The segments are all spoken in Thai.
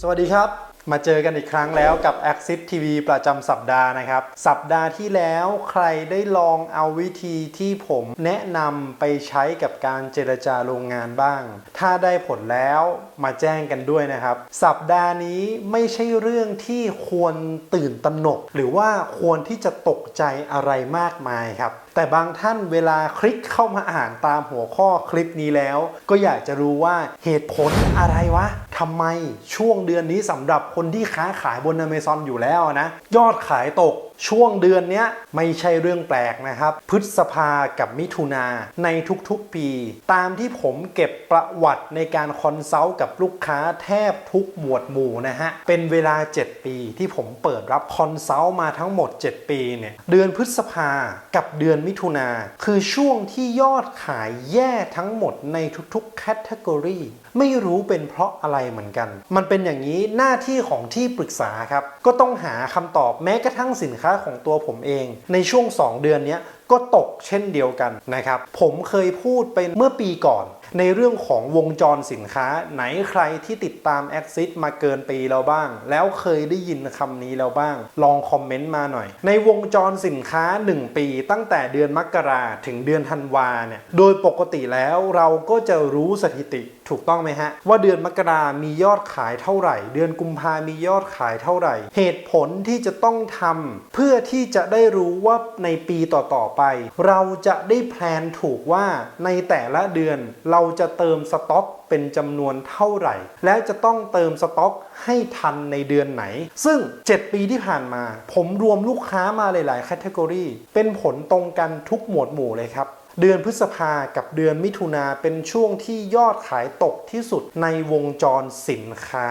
สวัสดีครับมาเจอกันอีกครั้งแล้วกับ Axis TV ประจำสัปดาห์นะครับ สัปดาห์ที่แล้วใครได้ลองเอาวิธีที่ผมแนะนำไปใช้กับการเจรจาโรงงานบ้าง ถ้าได้ผลแล้วมาแจ้งกันด้วยนะครับ สัปดาห์นี้ไม่ใช่เรื่องที่ควรตื่นตระหนก หรือว่าควรที่จะตกใจอะไรมากมายครับแต่บางท่านเวลาคลิกเข้ามาอ่านตามหัวข้อคลิปนี้แล้ว ก็อยากจะรู้ว่าเหตุผลอะไรวะ ทำไมช่วงเดือนนี้สำหรับคนที่ค้าขายบนอเมซอนอยู่แล้วนะ ยอดขายตก ช่วงเดือนนี้ไม่ใช่เรื่องแปลกนะครับ พฤษภากับมิถุนาในทุกๆปี ตามที่ผมเก็บประวัติในการคอนซัลท์กับลูกค้าแทบทุกหมวดหมู่นะฮะ เป็นเวลา 7 ปีที่ผมเปิดรับคอนซัลท์มาทั้งหมด 7 ปีเนี่ย เดือนพฤษภากับเดือนมิถุนาคือช่วงที่ยอดขายแย่ทั้งหมดในทุกๆแคตตากรีไม่รู้เป็นเพราะอะไรเหมือนกัน มันเป็นอย่างนี้หน้าที่ของที่ปรึกษาครับ ก็ต้องหาคำตอบแม้กระทั่งสินค้าของตัวผมเอง ในช่วง 2 เดือนนี้ก็ตกเช่นเดียวกันนะครับ ผมเคยพูดไปเมื่อปีก่อนในเรื่องของวงจรสินค้า ไหนใครที่ติดตาม a x i s มาเกินปีแล้วบ้าง แล้วเคยได้ยินคำนี้แล้วบ้าง ลองคอมเมนต์มาหน่อย ในวงจรสินค้า 1 ปี ตั้งแต่เดือนมกราถึงเดือนธันวาเนี่ย โดยปกติแล้วเราก็จะรู้สถิติถูกต้องไหมฮะ ว่าเดือนมกรามียอดขายเท่าไหร่ เดือนกุมภามียอดขายเท่าไหร่ เหตุผลที่จะต้องทำเพื่อที่จะได้รู้ว่าในปีต่อๆไป เราจะได้แพลนถูกว่าในแต่ละเดือนเราราจะเติมสต็อกเป็นจำนวนเท่าไหร่ และจะต้องเติมสต็อกให้ทันในเดือนไหน ซึ่ง 7 ปีที่ผ่านมา ผมรวมลูกค้ามาหลายๆแคตตากรีเป็นผลตรงกันทุกหมวดหมู่เลยครับเดือนพฤษภากับเดือนมิถุนาเป็นช่วงที่ยอดขายตกที่สุดในวงจรสินค้า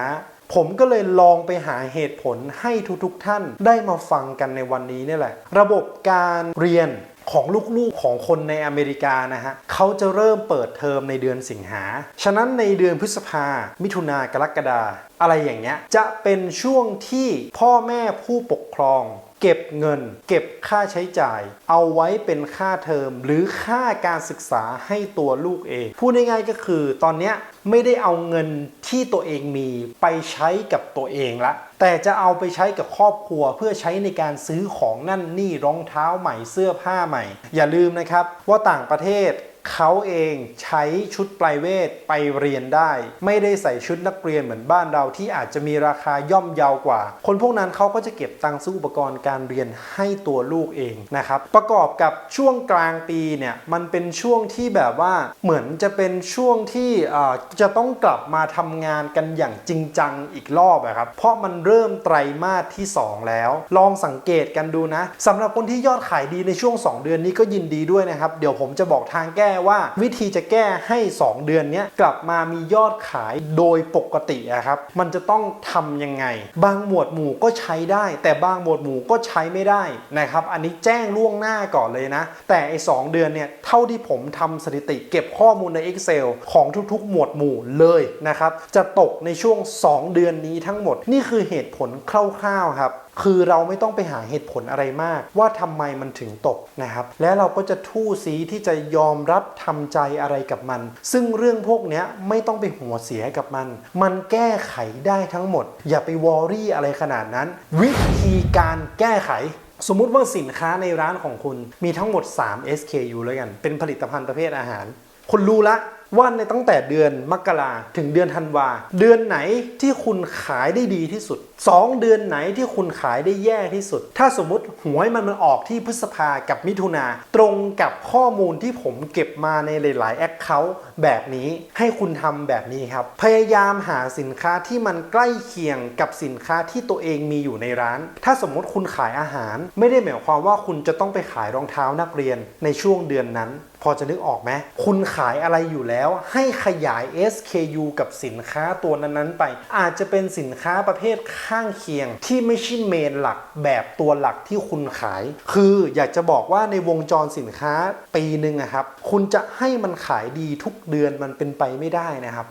ผมก็เลยลองไปหาเหตุผลให้ทุกๆท่านได้มาฟังกันในวันนี้นี่แหละ ระบบการเรียน ของลูกๆของคนในอเมริกานะฮะเขาจะเริ่มเปิดเทอมในเดือนสิงหา ฉะนั้นในเดือนพฤษภา มิถุนากรกฎาอะไรอย่างเงี้ยจะเป็นช่วงที่พ่อแม่ผู้ปกครอง เก็บเงิน เก็บค่าใช้จ่าย เอาไว้เป็นค่าเทอม หรือค่าการศึกษาให้ตัวลูกเอง พูดง่ายๆก็คือตอนเนี้ยไม่ได้เอาเงินที่ตัวเองมีไปใช้กับตัวเองละ แต่จะเอาไปใช้กับครอบครัวเพื่อใช้ในการซื้อของนั่นนี่รองเท้าใหม่เสื้อผ้าใหม่ อย่าลืมนะครับว่าต่างประเทศ เขาเองใช้ชุดไพรเวทไปเรียนได้ ไม่ได้ใส่ชุดนักเรียนเหมือนบ้านเราที่อาจจะมีราคาย่อมเยาวกว่า คนพวกนั้นเขาก็จะเก็บตังค์ซื้ออุปกรณ์การเรียนให้ตัวลูกเองนะครับ ประกอบกับช่วงกลางปีเนี่ยมันเป็นช่วงที่แบบว่าเหมือนจะเป็นช่วงที่จะต้องกลับมาทำงานกันอย่างจริงจังอีกรอบอะครับ เพราะมันเริ่มไตรมาสที่ 2 แล้ว ลองสังเกตกันดูนะสำหรับคนที่ยอดขายดีในช่วง 2 เดือนนี้ก็ยินดีด้วยนะครับ เดี๋ยวผมจะบอกทางแก้ว่าวิธีจะแก้ให้ 2 เดือนนี้กลับมามียอดขายโดยปกติอะครับ มันจะต้องทำยังไง บางหมวดหมู่ก็ใช้ได้ แต่บางหมวดหมู่ก็ใช้ไม่ได้นะครับ อันนี้แจ้งล่วงหน้าก่อนเลยนะ แต่ไอ้สเดือนเนี่ยเท่าที่ผมทำสถิติเก็บข้อมูลใน Excel ของทุกๆ หมวดหมู่เลยนะครับ จะตกในช่วง 2 เดือนนี้ทั้งหมด นี่คือเหตุผลคร่าวๆครับคือเราไม่ต้องไปหาเหตุผลอะไรมาก ว่าทำไมมันถึงตกนะครับ และเราก็จะทู่ซีที่จะยอมรับทำใจอะไรกับมัน ซึ่งเรื่องพวกนี้ไม่ต้องไปหัวเสียกับมัน มันแก้ไขได้ทั้งหมด อย่าไปวอรี่อะไรขนาดนั้น วิธีการแก้ไขสมมุติว่าสินค้าในร้านของคุณมีทั้งหมด 3 SKU แล้วกัน เป็นผลิตภัณฑ์ประเภทอาหาร คุณรู้ละ ว่าในตั้งแต่เดือนมกราถึงเดือนธันวา เดือนไหนที่คุณขายได้ดีที่สุด 2 เดือนไหนที่คุณขายได้แย่ที่สุด ถ้าสมมติหวยมันมันออกที่พฤษภากับมิถุนาตรงกับข้อมูลที่ผมเก็บมาในหลายๆแอคเคาท์แบบนี้ให้คุณทำแบบนี้ครับ พยายามหาสินค้าที่มันใกล้เคียงกับสินค้าที่ตัวเองมีอยู่ในร้าน ถ้าสมมติคุณขายอาหาร ไม่ได้หมายความว่าคุณจะต้องไปขายรองเท้านักเรียนในช่วงเดือนนั้น พอจะนึกออกไหมคุณขายอะไรอยู่แล้ว ให้ขยาย SKU กับสินค้าตัวนั้นๆไป อาจจะเป็นสินค้าประเภทข้างเคียง ที่ไม่ใช่เมนหลักแบบตัวหลักที่คุณขาย คืออยากจะบอกว่าในวงจรสินค้าปีหนึ่งอะครับ คุณจะให้มันขายดีทุกเดือนมันเป็นไปไม่ได้นะครับ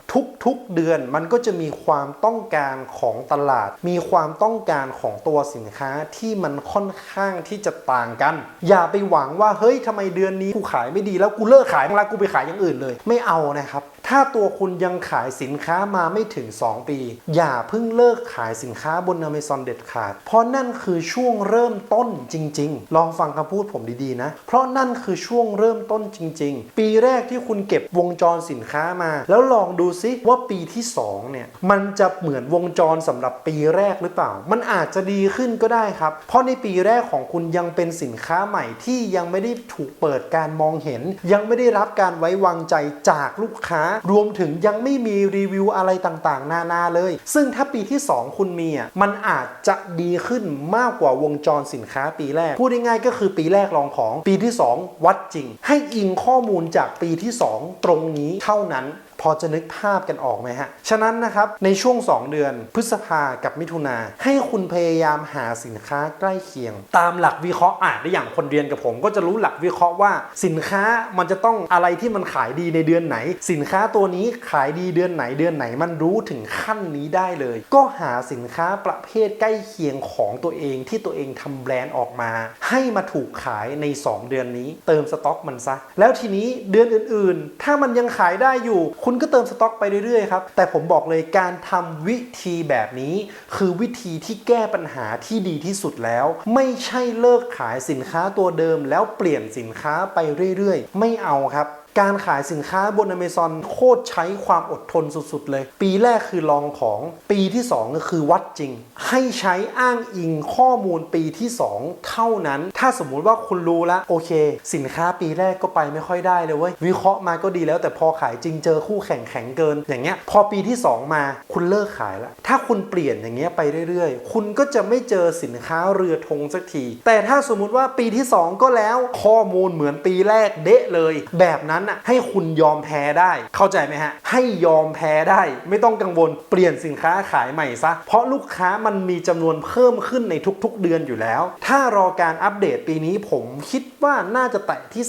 ทุกๆเดือนมันก็จะมีความต้องการของตลาด มีความต้องการของตัวสินค้าที่มันค่อนข้างที่จะต่างกัน อย่าไปหวังว่าเฮ้ยทำไมเดือนนี้กูขายไม่ดีแล้วกูเลิกขายแล้วกูไปขายอย่างอื่นเลย ไม่เอานะครับ ถ้าตัวคุณยังขายสินค้ามาไม่ถึง 2 ปี อย่าเพิ่งเลิกขายสินค้าบน Amazon เด็ดขาด เพราะนั่นคือช่วงเริ่มต้นจริง ๆ ลองฟังคำพูดผมดีๆนะ เพราะนั่นคือช่วงเริ่มต้นจริง ๆ ปีแรกที่คุณเก็บวงจรสินค้ามา แล้วลองดูซิว่าปีที่สองเนี่ยมันจะเหมือนวงจรสำหรับปีแรกหรือเปล่า มันอาจจะดีขึ้นก็ได้ครับ เพราะในปีแรกของคุณยังเป็นสินค้าใหม่ที่ยังไม่ได้ถูกเปิดการมองเห็น ยังไม่ได้รับการไว้วางใจจากลูกค้ารวมถึงยังไม่มีรีวิวอะไรต่างๆ นานาเลย ซึ่งถ้าปีที่ 2 คุณมีอะมันอาจจะดีขึ้นมากกว่าวงจรสินค้าปีแรก พูดง่ายๆก็คือปีแรกลองของปีที่ 2 วัดจริง ให้อิงข้อมูลจากปีที่ 2 ตรงนี้เท่านั้น พอจะนึกภาพกันออกไหมฮะ ฉะนั้นนะครับ ในช่วง 2 เดือนพฤษภากับมิถุนา ให้คุณพยายามหาสินค้าใกล้เคียง ตามหลักวิเคราะห์อ่านได้อย่างคนเรียนกับผม ก็จะรู้หลักวิเคราะห์ว่า สินค้ามันจะต้องอะไรที่มันขายดีในเดือนไหน สินค้าตัวนี้ขายดีเดือนไหนเดือนไหนมันรู้ถึงขั้นนี้ได้เลย ก็หาสินค้าประเภทใกล้เคียงของตัวเองที่ตัวเองทำแบรนด์ออกมา ให้มาถูกขายใน 2 เดือนนี้ เติมสต็อกมันซะแล้วทีนี้เดือนอื่นๆ ถ้ามันยังขายได้อยู่คุณก็เติมสต็อกไปเรื่อยๆครับ แต่ผมบอกเลยการทำวิธีแบบนี้ คือวิธีที่แก้ปัญหาที่ดีที่สุดแล้ว ไม่ใช่เลิกขายสินค้าตัวเดิม แล้วเปลี่ยนสินค้าไปเรื่อยๆ ไม่เอาครับ การขายสินค้าบน Amazon โคตรใช้ความอดทนสุดๆเลย ปีแรกคือลองของปีที่ 2 ก็คือวัดจริง ให้ใช้อ้างอิงข้อมูลปีที่ 2 เท่านั้น ถ้าสมมุติว่าคุณรู้แล้วโอเค สินค้าปีแรกก็ไปไม่ค่อยได้เลยเว้ยวิเคราะห์มาก็ดีแล้ว แต่พอขายจริงเจอคู่แข่งแข็งเกิน อย่างเงี้ยพอปีที่ 2 มาคุณเลิกขายแล้วถ้าคุณเปลี่ยนอย่างเงี้ยไปเรื่อยๆ คุณก็จะไม่เจอสินค้าเรือธงสักที แต่ถ้าสมมุติว่าปีที่ 2 ก็แล้วข้อมูลเหมือนปีแรกเดะเลย แบบนั้นอะให้คุณยอมแพ้ได้ เข้าใจไหมฮะ ให้ยอมแพ้ได้ ไม่ต้องกังวลเปลี่ยนสินค้าขายใหม่ซะ เพราะลูกค้ามันมีจำนวนเพิ่มขึ้นในทุกๆเดือนอยู่แล้ว ถ้ารอการอัปเดตปีนี้ผมคิดว่าน่าจะแตะที่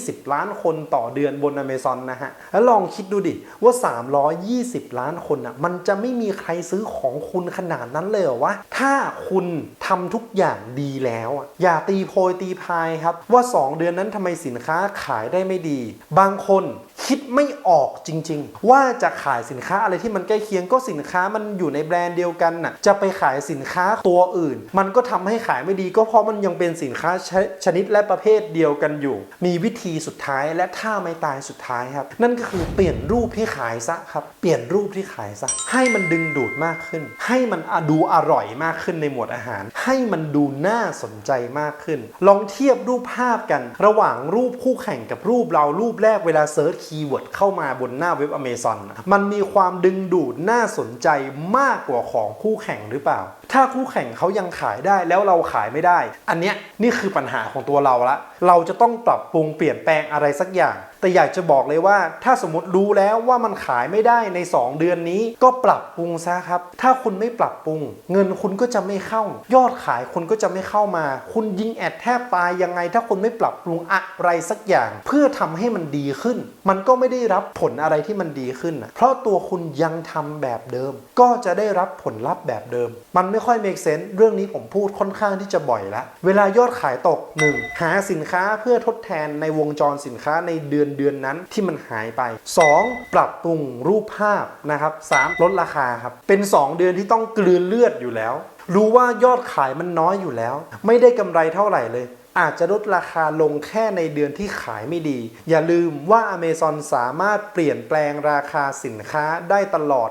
320 ล้านคนต่อเดือนบน Amazon นะฮะ แล้วลองคิดดูดิว่า 320 ล้านคนอะมันจะไม่มีใครซื้อของคุณขนาดนั้นเลยเหรอวะถ้าคุณทำทุกอย่างดีแล้วอะอย่าตีโพยตีพายครับว่า 2 เดือนนั้นทำไมสินค้าขายได้ไม่ดีดี บางคนคิดไม่ออกจริง ๆ ว่าจะขายสินค้าอะไรที่มันใกล้เคียงก็สินค้ามันอยู่ในแบรนด์เดียวกันน่ะจะไปขายสินค้าตัวอื่น มันก็ทำให้ขายไม่ดีก็เพราะมันยังเป็นสินค้าชชนิดและประเภทเดียวกันอยู่ มีวิธีสุดท้ายและท่าไม่ตายสุดท้ายครับ นั่นก็คือเปลี่ยนรูปที่ขายซะครับ เปลี่ยนรูปที่ขายซะ ให้มันดึงดูดมากขึ้น ให้มันดูอร่อยมากขึ้นในหมวดอาหาร ให้มันดูน่าสนใจมากขึ้น ลองเทียบรูปภาพกัน ระหว่างรูปคู่แข่งกับรูปเรารูปแรกเวลาเซิร์ชคีย์เวิร์ดเข้ามาบนหน้าเว็บ Amazon นมันมีความดึงดูดน่าสนใจมากกว่าของคู่แข่งหรือเปล่า ถ้าคู่แข่งเขายังขายได้แล้วเราขายไม่ได้ อันเนี้ยนี่คือปัญหาของตัวเราละ เราจะต้องปรับปรุงเปลี่ยนแปลงอะไรสักอย่าง แต่อยากจะบอกเลยว่า ถ้าสมมติรู้แล้วว่ามันขายไม่ได้ใน 2 เดือนนี้ ก็ปรับปรุงซะครับ ถ้าคุณไม่ปรับปรุง เงินคุณก็จะไม่เข้า ยอดขายคุณก็จะไม่เข้ามา คุณยิงแอดแทบตายยังไง ถ้าคุณไม่ปรับปรุงอะไรสักอย่าง เพื่อทำให้มันดีขึ้น มันก็ไม่ได้รับผลอะไรที่มันดีขึ้น เพราะตัวคุณยังทำแบบเดิม ก็จะได้รับผลลัพธ์แบบเดิม มันไม่ค่อยเมกเซนเรื่องนี้ผมพูดค่อนข้างที่จะบ่อยแล้วเวลายอดขายตก 1. หาสินค้าเพื่อทดแทนในวงจรสินค้าในเดือนเดือนนั้นที่มันหายไป 2. ปรับปรุงรูปภาพนะครับ 3. ลดราคาครับ เป็น 2 เดือนที่ต้องกลืนเลือดอยู่แล้ว รู้ว่ายอดขายมันน้อยอยู่แล้ว ไม่ได้กำไรเท่าไหร่เลย อาจจะลดราคาลงแค่ในเดือนที่ขายไม่ดี อย่าลืมว่า Amazon สามารถเปลี่ยนแปลงราคาสินค้าได้ตลอด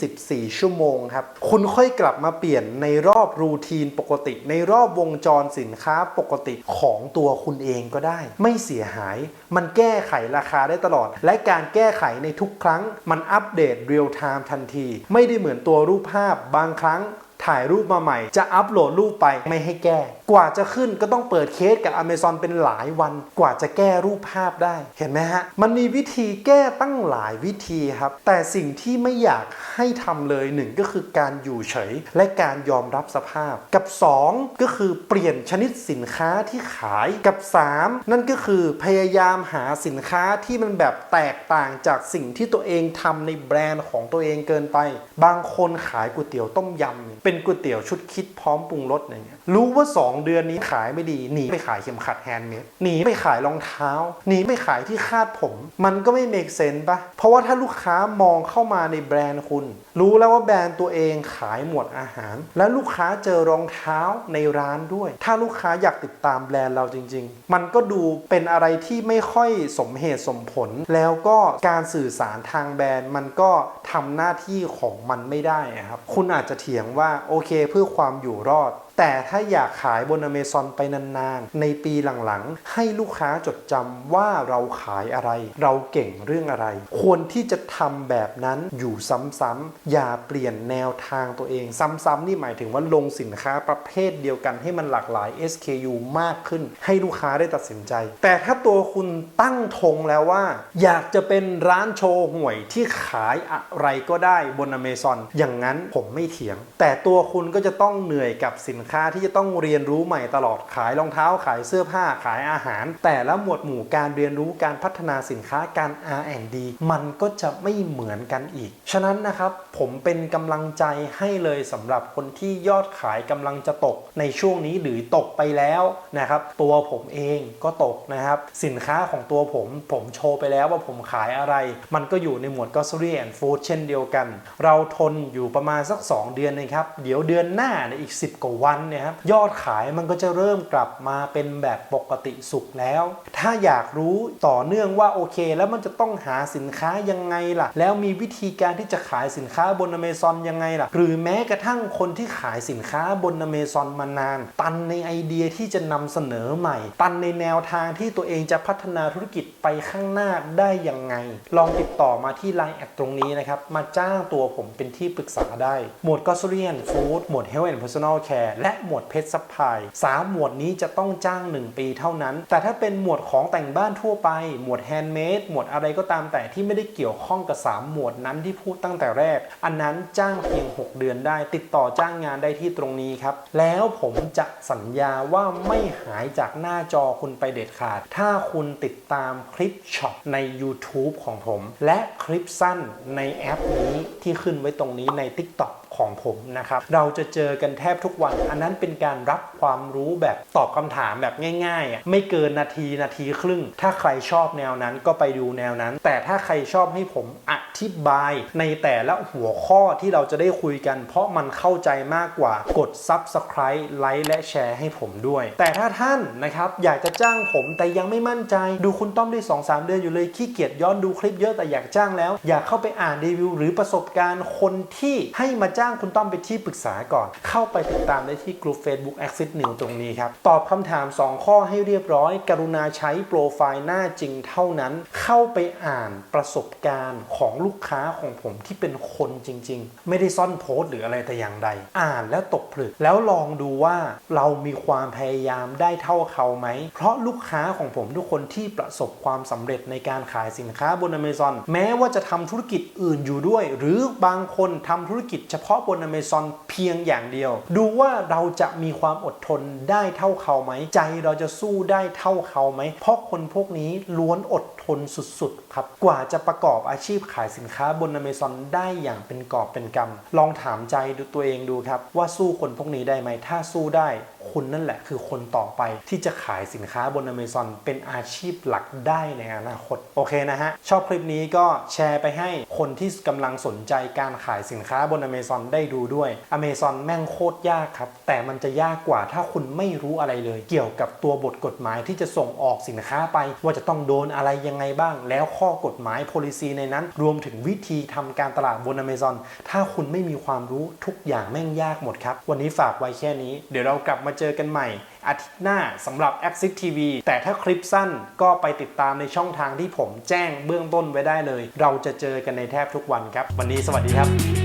24 ชั่วโมงครับ คุณค่อยกลับมาเปลี่ยนในรอบรูทีนปกติ ในรอบวงจรสินค้าปกติของตัวคุณเองก็ได้ ไม่เสียหาย มันแก้ไขราคาได้ตลอด และการแก้ไขในทุกครั้ง มันอัปเดตเรียลไทม์ทันที ไม่ได้เหมือนตัวรูปภาพบางครั้งถ่ายรูปมาใหม่ จะอัปโหลดรูปไปไม่ให้แก้กว่าจะขึ้นก็ต้องเปิดเคสกับ Amazon เป็นหลายวันกว่าจะแก้รูปภาพได้ เห็นไหมฮะ มันมีวิธีแก้ตั้งหลายวิธีครับ แต่สิ่งที่ไม่อยากให้ทำเลยหนึ่งก็คือการอยู่เฉย และการยอมรับสภาพ กับ 2 ก็คือเปลี่ยนชนิดสินค้าที่ขายกับ 3 นั่นก็คือพยายามหาสินค้าที่มันแบบแตกต่างจากสิ่งที่ตัวเองทำในแบรนด์ของตัวเองเกินไป บางคนขายก๋วยเตี๋ยวต้มยำเป็นก๋วยเตี๋ยวชุดคิดพร้อมปรุงรสอย่างเงี้ยรู้ว่า 2 2 เดือนนี้ขายไม่ดี หนีไปขายเข็มขัดแฮนด์เมดหนีไปขายรองเท้า หนีไปขายที่คาดผม มันก็ไม่เมกเซนปะเพราะว่าถ้าลูกค้ามองเข้ามาในแบรนด์คุณ รู้แล้วว่าแบรนด์ตัวเองขายหมวดอาหาร แล้วลูกค้าเจอรองเท้าในร้านด้วย ถ้าลูกค้าอยากติดตามแบรนด์เราจริง ๆ มันก็ดูเป็นอะไรที่ไม่ค่อยสมเหตุสมผล แล้วก็การสื่อสารทางแบรนด์มันก็ทำหน้าที่ของมันไม่ได้อะครับ คุณอาจจะเถียงว่าโอเคเพื่อความอยู่รอด แต่ถ้าอยากขายบนอเมซอนไปนานๆ ในปีหลังๆ ให้ลูกค้าจดจำว่าเราขายอะไร เราเก่งเรื่องอะไร ควรที่จะทำแบบนั้นอยู่ซ้ำๆ อย่าเปลี่ยนแนวทางตัวเอง ซ้ำๆ นี่หมายถึงว่าลงสินค้าประเภทเดียวกันให้มันหลากหลาย SKU มากขึ้น ให้ลูกค้าได้ตัดสินใจ แต่ถ้าตัวคุณตั้งธงแล้วว่า อยากจะเป็นร้านโชว์หวยที่ขายอะไรก็ได้บนอเมซอนอย่างนั้นผมไม่เถียง แต่ตัวคุณก็จะต้องเหนื่อยกับสินค้าที่จะต้องเรียนรู้ใหม่ตลอดขายรองเท้าขายเสื้อผ้าขายอาหาร แต่ละหมวดหมู่การเรียนรู้การพัฒนาสินค้าการ R&D มันก็จะไม่เหมือนกันอีก ฉะนั้นนะครับผมเป็นกำลังใจให้เลยสำหรับคนที่ยอดขายกำลังจะตกในช่วงนี้หรือตกไปแล้วนะครับ ตัวผมเองก็ตกนะครับ สินค้าของตัวผม ผมโชว์ไปแล้วว่าผมขายอะไร มันก็อยู่ในหมวด grocery and food เช่นเดียวกัน เราทนอยู่ประมาณสัก 2 เดือนนะครับ เดี๋ยวเดือนหน้าในอีก 10 กว่าวันเนี่ยครับยอดขายมันก็จะเริ่มกลับมาเป็นแบบปกติสุขแล้ว ถ้าอยากรู้ต่อเนื่องว่าโอเค แล้วมันจะต้องหาสินค้ายังไงล่ะ แล้วมีวิธีการที่จะขายสินค้าบนอเมซอนยังไงล่ะ หรือแม้กระทั่งคนที่ขายสินค้าบนอเมซอนมานาน ตันในไอเดียที่จะนำเสนอใหม่ ตันในแนวทางที่ตัวเองจะพัฒนาธุรกิจไปข้างหน้าได้ยังไง ลองติดต่อมาที่ Line แอดตรงนี้นะครับมาจ้างตัวผมเป็นที่ปรึกษาได้หมวด grocery and food หมวด health and personal care แลและหมวด pet supply สามหมวดนี้จะต้องจ้าง 1 ปีเท่านั้น แต่ถ้าเป็นหมวดของแต่งบ้านทั่วไป หมวด handmade หมวดอะไรก็ตามแต่ที่ไม่ได้เกี่ยวข้องกับ 3 หมวดนั้นที่พูดตั้งแต่แรก อันนั้นจ้างเพียง 6 เดือนได้ ติดต่อจ้างงานได้ที่ตรงนี้ครับ แล้วผมจะสัญญาว่าไม่หายจากหน้าจอคุณไปเด็ดขาด ถ้าคุณติดตามคลิปช็อตใน YouTube ของผม และคลิปสั้นในแอปนี้ที่ขึ้นไว้ตรงนี้ใน TikTok ของผมนะครับ เราจะเจอกันแทบทุกวัน อันนั้นเป็นการรับความรู้แบบตอบคำถามแบบง่ายๆอะไม่เกินนาทีนาทีครึ่ง ถ้าใครชอบแนวนั้นก็ไปดูแนวนั้น แต่ถ้าใครชอบให้ผมอธิบายในแต่ละหัวข้อที่เราจะได้คุยกัน เพราะมันเข้าใจมากกว่ากด Subscribe ไลค์และแชร์ให้ผมด้วย แต่ถ้าท่านนะครับอยากจะจ้างผมแต่ยังไม่มั่นใจดูคุณต้อมได้ 2-3 เดือนอยู่เลยขี้เกียจย้อนดูคลิปเยอะแต่อยากจ้างแล้ว อยากเข้าไปอ่านรีวิวหรือประสบการณ์คนที่ให้มาจ้างคุณต้อมไปที่ปรึกษาก่อน เข้าไปติดตามได้ที่กลุ่ม Facebook Access New ตรงนี้ครับ ตอบคำถาม 2 ข้อให้เรียบร้อย กรุณาใช้โปรไฟล์หน้าจริงเท่านั้น เข้าไปอ่านประสบการณ์ของลูกค้าของผมที่เป็นคนจริง ๆ ไม่ได้ซ่อนโพสต์หรืออะไรแต่อย่างใด อ่านแล้วตกผลึก แล้วลองดูว่าเรามีความพยายามได้เท่าเขาไหม เพราะลูกค้าของผมทุกคนที่ประสบความสำเร็จในการขายสินค้าบน Amazon แม้ว่าจะทำธุรกิจอื่นอยู่ด้วย หรือบางคนทำธุรกิจเฉพาะาะบนอเมซอนเพียงอย่างเดียว ดูว่าเราจะมีความอดทนได้เท่าเขาไหม ใจเราจะสู้ได้เท่าเขาไหม เพราะคนพวกนี้ล้วนอดทนสุดๆ ครับ กว่าจะประกอบอาชีพขายสินค้าบนอเมซอนได้อย่างเป็นกอบเป็นกำลองถามใจดูตัวเองดูครับ ว่าสู้คนพวกนี้ได้ไหม ถ้าสู้ได้ คุณนั่นแหละคือคนต่อไปที่จะขายสินค้าบน Amazon เป็นอาชีพหลักได้ในอนาคต โอเคนะฮะ ชอบคลิปนี้ก็แชร์ไปให้คนที่กำลังสนใจการขายสินค้าบน Amazon ได้ดูด้วย Amazon แม่งโคตรยากครับ แต่มันจะยากกว่าถ้าคุณไม่รู้อะไรเลย เกี่ยวกับตัวบทกฎหมายที่จะส่งออกสินค้าไป ว่าจะต้องโดนอะไรยังไงบ้าง แล้วข้อกฎหมาย policy ในนั้น รวมถึงวิธีทำการตลาดบน Amazon ถ้าคุณไม่มีความรู้ทุกอย่างแม่งยากหมดครับ วันนี้ฝากไว้แค่นี้ เดี๋ยวเรากลับมาเจอกันใหม่อาทิตย์หน้าสำหรับ a x i t TV แต่ถ้าคลิปสั้นก็ไปติดตามในช่องทางที่ผมแจ้งเบื้องต้นไว้ได้เลย เราจะเจอกันในแทบทุกวันครับ วันนี้สวัสดีครับ